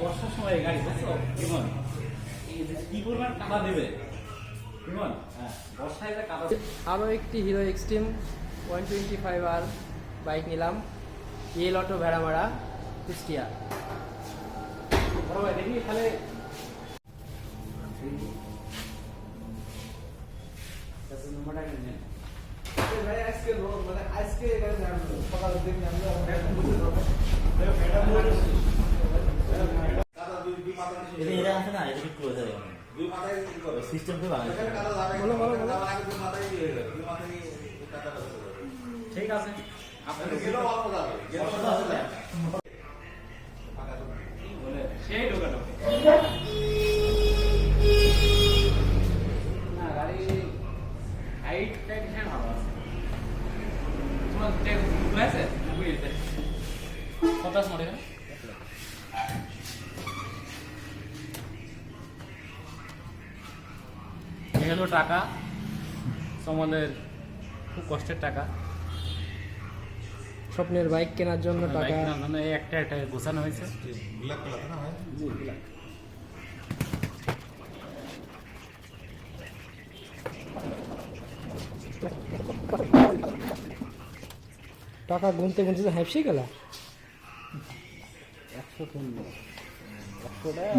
বর্ষার সময় গাড়ি বুঝছ? ইমন এই কি পরিমাণ কাদা দেবে? ইমন হ্যাঁ বর্ষায় যে কাদা আরও একটি Hero Xtreme one twenty five R bike নিলাম। ইয়েল অটো ভেড়ামারা কুষ্টিয়া। বড় ভাই দেখি তাহলে নম্বরটা ভাই আজকে মানে আজকে এখানে। সকালের আমরা এখন বসে যাব। এটা এটা আছে না এটা একটু হয়ে যাবে সিস্টেম খুব ভালো বলো বলো বলো ঠিক আছে সেই ঢোকা ঢোকে না গাড়ি হাইট টাইট হ্যাঁ ভালো আছে? তোমার বুঝেছে কত আছে মনে হয় হলো টাকা। তোমাদের খুব কষ্টের টাকা। স্বপ্নের বাইক কেনার জন্য টাকা। কেনার একটা একটা গোছানো হয়েছে। টাকা গুনতে গুনতে তো হ্যাপসি গেল। একশো একশোটা এক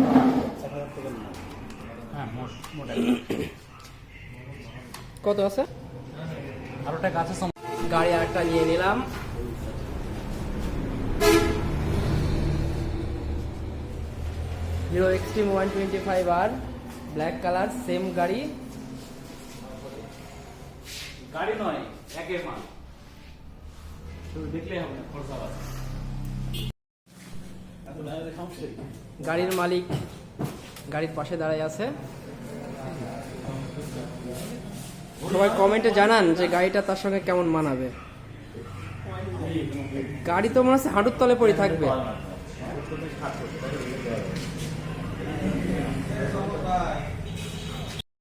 হাজার টাকা হ্যাঁ মোট মোট কত আছে? আরও টাকা আছে সম- গাড়ি আরেকটা নিয়ে নিলাম। Hero Xtreme one twenty five R black colour same গাড়ি। গাড়ি নয় একের মাল। দেখলেই হবে খরচা আছে? গাড়ির মালিক গাড়ির পাশে দাঁড়ায় আছে। সবাই কমেন্টে জানান যে গাড়িটা তার সঙ্গে কেমন মানাবে। গাড়ি তো মনে হচ্ছে হাঁটুর তলে পড়ে থাকবে।